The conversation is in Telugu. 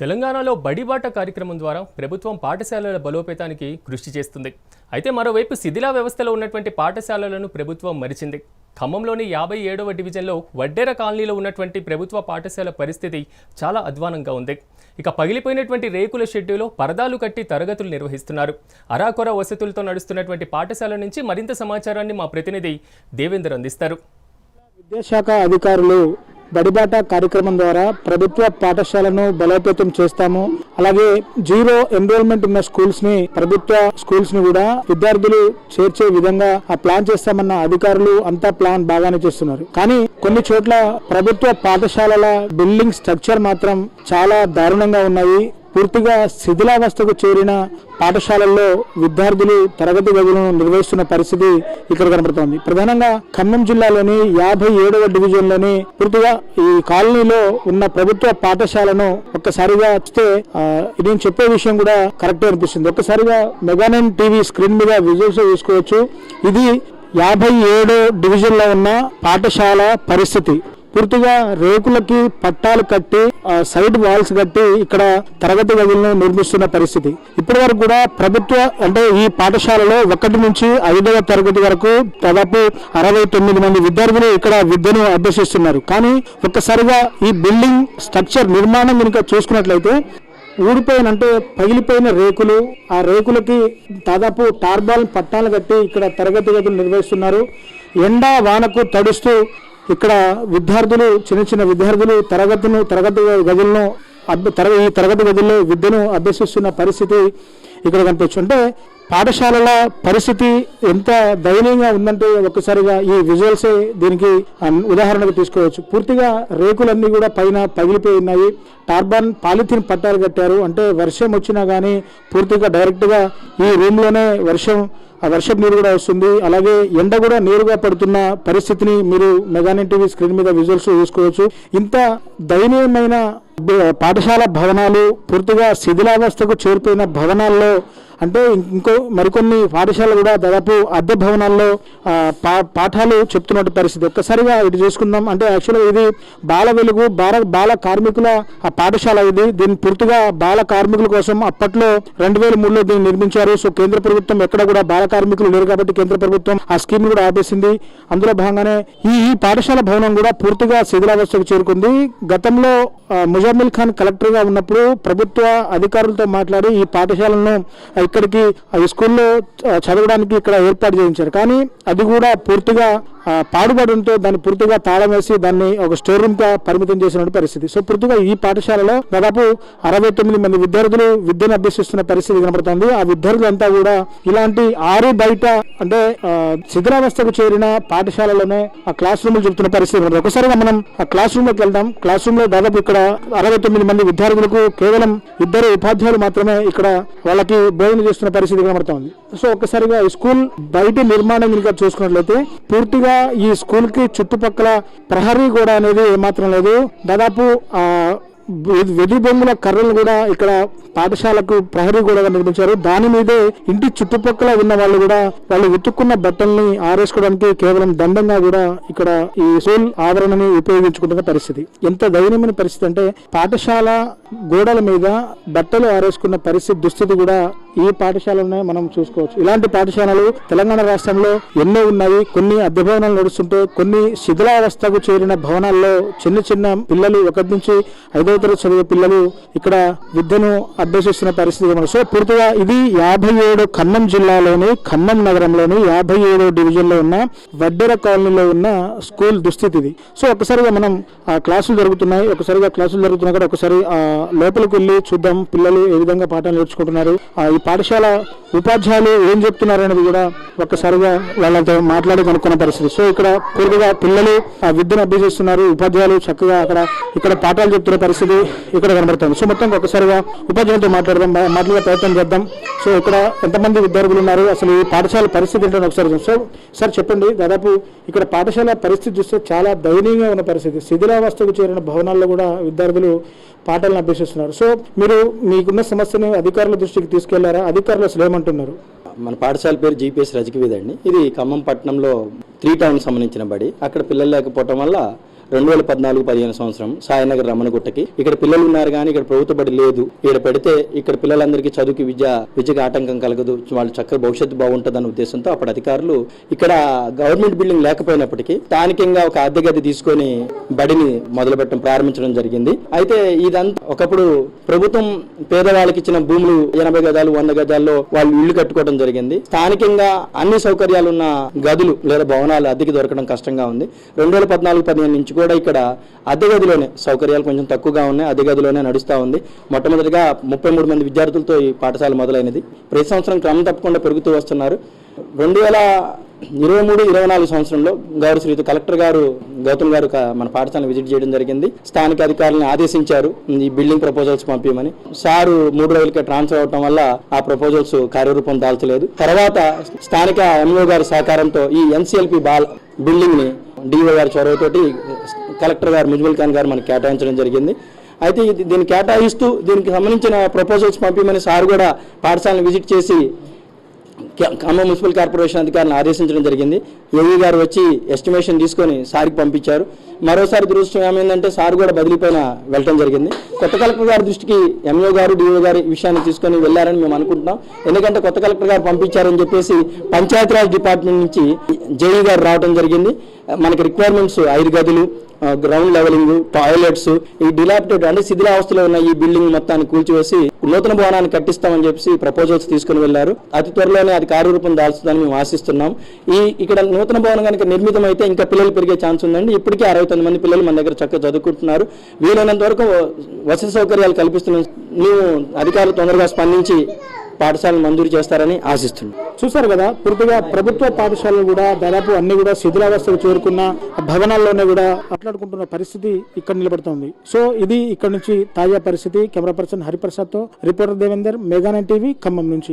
తెలంగాణలో బడిబాట కార్యక్రమం ద్వారా ప్రభుత్వం పాఠశాలల బలోపేతానికి కృషి చేస్తుంది. అయితే మరోవైపు శిథిలా వ్యవస్థలో ఉన్నటువంటి పాఠశాలలను ప్రభుత్వం మరిచింది. ఖమ్మంలోని యాభై ఏడవ డివిజన్లో వడ్డేర కాలనీలో ఉన్నటువంటి ప్రభుత్వ పాఠశాల పరిస్థితి చాలా అధ్వానంగా ఉంది. ఇక పగిలిపోయినటువంటి రేకుల షెడ్యూలో పరదాలు కట్టి తరగతులు నిర్వహిస్తున్నారు. అరాకొర వసతులతో నడుస్తున్నటువంటి పాఠశాల నుంచి మరింత సమాచారాన్ని మా ప్రతినిధి దేవేందర్ అందిస్తారు. విద్యాశాఖ అధికారులు బడిబాట కార్యక్రమం ద్వారా ప్రభుత్వ పాఠశాలను బలోపేతం చేస్తాము. అలాగే జీరో ఎన్రోల్మెంట్ ఉన్న స్కూల్స్ని ప్రభుత్వ స్కూల్స్ని కూడా విద్యార్థులు చేర్చే విధంగా ఆ ప్లాన్ చేస్తామన్న అధికారులు అంతా ప్లాన్ బాగానే చేస్తున్నారు. కానీ కొన్ని చోట్ల ప్రభుత్వ పాఠశాలల బిల్డింగ్ స్ట్రక్చర్ మాత్రం చాలా దారుణంగా ఉన్నాయి. పూర్తిగా శిథిలావస్థకు చేరిన పాఠశాలల్లో విద్యార్థులు తరగతి గదులను నిర్వహిస్తున్న పరిస్థితి ఇక్కడ కనబడుతోంది. ప్రధానంగా ఖమ్మం జిల్లాలోని యాభై ఏడవ డివిజన్లోని పూర్తిగా ఈ కాలనీలో ఉన్న ప్రభుత్వ పాఠశాలను ఒక్కసారిగా చూస్తే నేను చెప్పే విషయం కూడా కరెక్టే అనిపిస్తుంది. ఒక్కసారిగా మెగానైన్ టీవీ స్క్రీన్ మీద విజువల్స్ చూసుకోవచ్చు ఇది యాభై ఏడో డివిజన్లో ఉన్న పాఠశాల పరిస్థితి. పూర్తిగా రేకులకి పట్టాలు కట్టి ఆ, సైడ్ వాల్స్ కట్టి ఇక్కడ తరగతి గదులను నిర్మిస్తున్న పరిస్థితి. ఇప్పటి వరకు కూడా ప్రభుత్వ అంటే ఈ పాఠశాలలో ఒకటి నుంచి ఐదవ తరగతి వరకు దాదాపు అరవై తొమ్మిది మంది విద్యార్థులు ఇక్కడ విద్యను అభ్యసిస్తున్నారు. కానీ ఒక్కసారిగా ఈ బిల్డింగ్ స్ట్రక్చర్ నిర్మాణం కనుక చూసుకున్నట్లయితే ఊడిపోయిన అంటే పగిలిపోయిన రేకులు ఆ రేకులకి దాదాపు టార్బాల్ పట్టాలు కట్టి ఇక్కడ తరగతి గదులు నిర్వహిస్తున్నారు. ఎండా వానకు తడుస్తూ ఇక్కడ విద్యార్థులు చిన్న చిన్న విద్యార్థులు తరగతిను తరగతి గదులను అభ్య- తరగ ఈ తరగతి గదుల్లో విద్యను అభ్యసిస్తున్న పరిస్థితి ఇక్కడ కనిపించుంటే పాఠశాలల పరిస్థితి ఎంత దయనీయంగా ఉందంటే ఒక్కసారిగా ఈ విజువల్సే దీనికి ఉదాహరణకు తీసుకోవచ్చు. పూర్తిగా రేకులన్నీ కూడా పైన పగిలిపోయి ఉన్నాయి. టార్బాన్ పాలిథిన్ పట్టాలు కట్టారు. అంటే వర్షం వచ్చినా కానీ పూర్తిగా డైరెక్ట్గా ఈ రూమ్లోనే వర్షం ఆ వర్షం నీరు కూడా వస్తుంది. అలాగే ఎండ కూడా నేరుగా పడుతున్న పరిస్థితిని మీరు మెగానెన్ టీవీ స్క్రీన్ మీద విజువల్స్ చూసుకోవచ్చు. ఇంత దయనీయమైన పాఠశాల భవనాలు పూర్తిగా శిథిలావస్థకు చేరిపోయిన భవనాల్లో అంటే ఇంకో మరికొన్ని పాఠశాలలు కూడా దాదాపు అద్దె భవనాల్లో పా- పాఠాలు చెప్తున్నట్టు పరిస్థితి. ఒక్కసారిగా ఇటు చూసుకుందాం. అంటే యాక్చువల్గా ఇది బాల వెలుగు బాల బాల కార్మికుల ఆ పాఠశాల ఇది. దీన్ని పూర్తిగా బాల కార్మికుల కోసం అప్పట్లో రెండు వేల మూడులో దీన్ని నిర్మించారు. సో కేంద్ర ప్రభుత్వం ఎక్కడ కూడా బాల కార్మికులు లేరు కాబట్టి కేంద్ర ప్రభుత్వం ఆ స్కీమ్ కూడా ఆపేసింది. అందులో భాగంగానే ఈ ఈ పాఠశాల భవనం కూడా పూర్తిగా శిథిలావస్థకు చేరుకుంది. గతంలో ముజామిల్ ఖాన్ కలెక్టర్గా ఉన్నప్పుడు ప్రభుత్వ అధికారులతో మాట్లాడి ఈ పాఠశాలను ఇక్కడికి ఆ, ఈ స్కూల్లో చదవడానికి ఇక్కడ ఏర్పాటు చేయించారు. కానీ అది కూడా పూర్తిగా ఆ, దాన్ని పూర్తిగా తాళం వేసి దాన్ని ఒక స్టోర్ రూమ్గా పరిమితం చేసిన పరిస్థితి. సో పూర్తిగా ఈ పాఠశాలలో దాదాపు అరవై తొమ్మిది మంది విద్యార్థులు విద్యను అభ్యసిస్తున్న పరిస్థితి కనబడుతుంది. ఆ విద్యార్థులంతా కూడా ఇలాంటి ఆరు బయట అంటే శిథిరావస్థకు చేరిన పాఠశాలలోనే ఆ క్లాస్ రూమ్ చెబుతున్న పరిస్థితి కనబడుతుంది. ఒకసారిగా మనం ఆ క్లాస్ రూమ్లోకి వెళ్దాం. క్లాస్ రూమ్లో దాదాపు ఇక్కడ అరవై తొమ్మిది మంది విద్యార్థులకు కేవలం ఇద్దరు ఉపాధ్యాయులు మాత్రమే ఇక్కడ వాళ్ళకి బోధన చేస్తున్న పరిస్థితి కనబడుతుంది. సో ఒక్కసారిగా స్కూల్ బయట నిర్మాణం చూసుకున్నట్లయితే పూర్తిగా ఈ స్కూల్కి చుట్టుపక్కల ప్రహరీ గోడ అనేది ఏమాత్రం లేదు. దాదాపు ఆ బొమ్మల కర్రలు కూడా ఇక్కడ పాఠశాలకు ప్రహరీ కూడా నిర్మించారు. దాని మీదే ఇంటి చుట్టుపక్కల ఉన్న వాళ్ళు కూడా వాళ్ళు ఉతుక్కున్న బట్టల్ని ఆరేసుకోవడానికి కేవలం దండంగా కూడా ఇక్కడ ఈ సోల్ ఆవరణని ఉపయోగించుకుంటున్న పరిస్థితి. ఎంత దైన్యమైన పరిస్థితి అంటే పాఠశాల గోడల మీద బట్టలు ఆరేసుకున్న పరిస్థితి దుస్థితి కూడా ఈ పాఠశాలనే మనం చూసుకోవచ్చు. ఇలాంటి పాఠశాలలు తెలంగాణ రాష్ట్రంలో ఎన్నో ఉన్నాయి. కొన్ని అద్దె భవనాలు నడుస్తుంటే కొన్ని శిథిలావస్థకు చేరిన భవనాల్లో చిన్న చిన్న పిల్లలు ఒకటి నుంచి ఐదో తరగతి చదివే పిల్లలు ఇక్కడ విద్యను అభ్యసిస్తున్న పరిస్థితి మనం సో పూర్తిగా ఇది యాభై ఏడు ఖమ్మం జిల్లాలోని ఖమ్మం నగరంలోని యాభై ఏడో డివిజన్లో ఉన్న వడ్డెర కాలనీలో ఉన్న స్కూల్ దుస్థితి ఇది. సో ఒకసారిగా మనం ఆ క్లాసులు జరుగుతున్నాయి. ఒకసారిగా క్లాసులు జరుగుతున్నాయి కూడా ఒకసారి ఆ లోపలికి వెళ్ళి చూద్దాం పిల్లలు ఏ విధంగా పాఠాలు నేర్చుకుంటున్నారు. ఆ ఈ పాఠశాల ఉపాధ్యాయులు ఏం చెప్తున్నారు అనేది కూడా ఒక్కసారిగా వాళ్ళతో మాట్లాడి కనుక్కున్న పరిస్థితి. సో ఇక్కడ పూర్తిగా పిల్లలు ఆ విద్యను అభ్యసిస్తున్నారు. ఉపాధ్యాయులు చక్కగా అక్కడ ఇక్కడ పాఠాలు చెప్తున్న పరిస్థితి ఇక్కడ కనబడుతుంది. సో మొత్తం ఒకసారిగా ఉపాధ్యాయులతో మాట్లాడదాం మాట్లాడే ప్రయత్నం చేద్దాం. సో ఇక్కడ ఎంతమంది విద్యార్థులు ఉన్నారు? అసలు ఈ పాఠశాల పరిస్థితి ఏంటని ఒకసారి సో సార్ చెప్పండి. దాదాపు ఇక్కడ పాఠశాల పరిస్థితి చూస్తే చాలా దయనీయంగా ఉన్న పరిస్థితి. శిథిలావస్థకు చేరిన భవనాల్లో కూడా విద్యార్థులు పాఠాలను అభ్యసిస్తున్నారు. సో మీరు మీకున్న సమస్యను అధికారుల దృష్టికి తీసుకెళ్ళారా? అధికారులు అసలు ఏమంటున్నారు? మన పాఠశాల పేరు జీపీఎస్ రజకవీధ్ అండి ఇది ఖమ్మం పట్టణంలో త్రీ టౌన్ సంబంధించిన బడి. అక్కడ పిల్లలు లేకపోవటం వల్ల రెండు వేల పద్నాలుగు పదిహేను సంవత్సరం సాయినగర్ రమణగుట్టకి. ఇక్కడ పిల్లలు ఉన్నారు కానీ ఇక్కడ ప్రభుత్వ బడి లేదు. ఇక్కడ పెడితే ఇక్కడ పిల్లలందరికీ చదువుకి విద్య విద్యకు ఆటంకం కలగదు. వాళ్ళు చక్కగా భవిష్యత్తు బాగుంటుందన్న ఉద్దేశంతో అప్పుడు అధికారులు ఇక్కడ గవర్నమెంట్ బిల్డింగ్ లేకపోయినప్పటికీ స్థానికంగా ఒక అద్దె గది తీసుకొని బడిని మొదలుపెట్టడం ప్రారంభించడం జరిగింది. అయితే ఇదంతా ఒకప్పుడు ప్రభుత్వం పేదవాళ్ళకి ఇచ్చిన భూములు ఎనభై గజాలు వంద గజాల్లో వాళ్ళు ఇల్లు కట్టుకోవడం జరిగింది. స్థానికంగా అన్ని సౌకర్యాలు ఉన్న గదులు లేదా భవనాలు అద్దెకి దొరకడం కష్టంగా ఉంది. రెండు వేల పద్నాలుగు పదిహేను నుంచి కూడా ఇక్కడ అద్దె గదిలోనే. సౌకర్యాలు కొంచెం తక్కువగా ఉన్నాయి. అద్దె గదిలోనే నడుస్తూ ఉంది. మొట్టమొదటిగా ముప్పై మూడు మంది విద్యార్థులతో ఈ పాఠశాల మొదలైనది. ప్రతి సంవత్సరం క్రమం తప్పకుండా పెరుగుతూ వస్తున్నారు. రెండు వేల ఇరవై మూడు ఇరవై నాలుగు సంవత్సరంలో గౌరవ శ్రీయుత కలెక్టర్ గారు గౌతమ్ గారు మన పాఠశాలను విజిట్ చేయడం జరిగింది. స్థానిక అధికారులను ఆదేశించారు. ఈ బిల్డింగ్ ప్రపోజల్స్ పంపించమని సారు మూడు రోజులకే ట్రాన్స్ఫర్ అవడం వల్ల ఆ ప్రపోజల్స్ కార్యరూపం దాల్చలేదు. తర్వాత స్థానిక ఎంఓ గారి సహకారంతో ఈ ఎన్సిఎల్పి బాల్ బిల్డింగ్ని డిఓ గారి చొరవతోటి కలెక్టర్ గారు ముజ్బుల్ ఖాన్ గారు మనకు కేటాయించడం జరిగింది. అయితే దీన్ని కేటాయిస్తూ దీనికి సంబంధించిన ప్రపోజల్స్ పంపించమని సార్ కూడా పాఠశాలను విజిట్ చేసి ఖమ్మం మున్సిపల్ కార్పొరేషన్ అధికారులను ఆదేశించడం జరిగింది. ఏఈ గారు వచ్చి ఎస్టిమేషన్ తీసుకొని సార్కి పంపించారు. మరోసారి దురదృష్టం ఏమైందంటే సార్ కూడా బదిలీపైన వెళ్ళడం జరిగింది. కొత్త కలెక్టర్ గారి దృష్టికి ఎంఓ గారు డిఓ గారి విషయాన్ని తీసుకొని వెళ్ళారని మేము అనుకుంటున్నాం. ఎందుకంటే కొత్త కలెక్టర్ గారు పంపించారని చెప్పేసి పంచాయతీరాజ్ డిపార్ట్మెంట్ నుంచి జేఈ గారు రావడం జరిగింది. మనకి రిక్వైర్మెంట్స్ ఐదు గదులు గ్రౌండ్ లెవెలింగ్ టాయిలెట్స్ ఈ డిలాపిటేట్ అంటే శిథిలావస్థలో ఉన్న ఈ బిల్డింగ్ మొత్తాన్ని కూల్చివేసి నూతన భవనాన్ని కట్టిస్తామని చెప్పి ప్రపోజల్స్ తీసుకుని వెళ్ళారు అతి త్వరలోనే అది కార్యరూపం దాల్చుదని మేము ఆశిస్తున్నాం. ఈ ఇక్కడ నూతన భవనం కనుక నిర్మితం అయితే ఇంకా పిల్లలు పెరిగే ఛాన్స్ ఉందండి. ఇప్పటికే అరవై తొమ్మిది మంది పిల్లలు మన దగ్గర చక్కగా చదువుకుంటున్నారు. వీలైనంత వరకు వసతి సౌకర్యాలు కల్పిస్తున్నాం. మేము అధికారులు తొందరగా స్పందించి పాఠశాలను మంజూరు చేస్తారని ఆశిస్తున్నాం. చూశారు కదా పూర్తిగా ప్రభుత్వ పాఠశాలలు కూడా దాదాపు అన్ని కూడా శిథిలావస్థకు చేరుకున్న భవనాల్లోనే కూడా అట్లాడుకుంటున్న పరిస్థితి ఇక్కడ నిలబడుతోంది. సో ఇది ఇక్కడ నుంచి తాజా పరిస్థితి. Camera person హరిప్రసాద్తో reporter Devender Mega Nine TV Khammam నుంచి.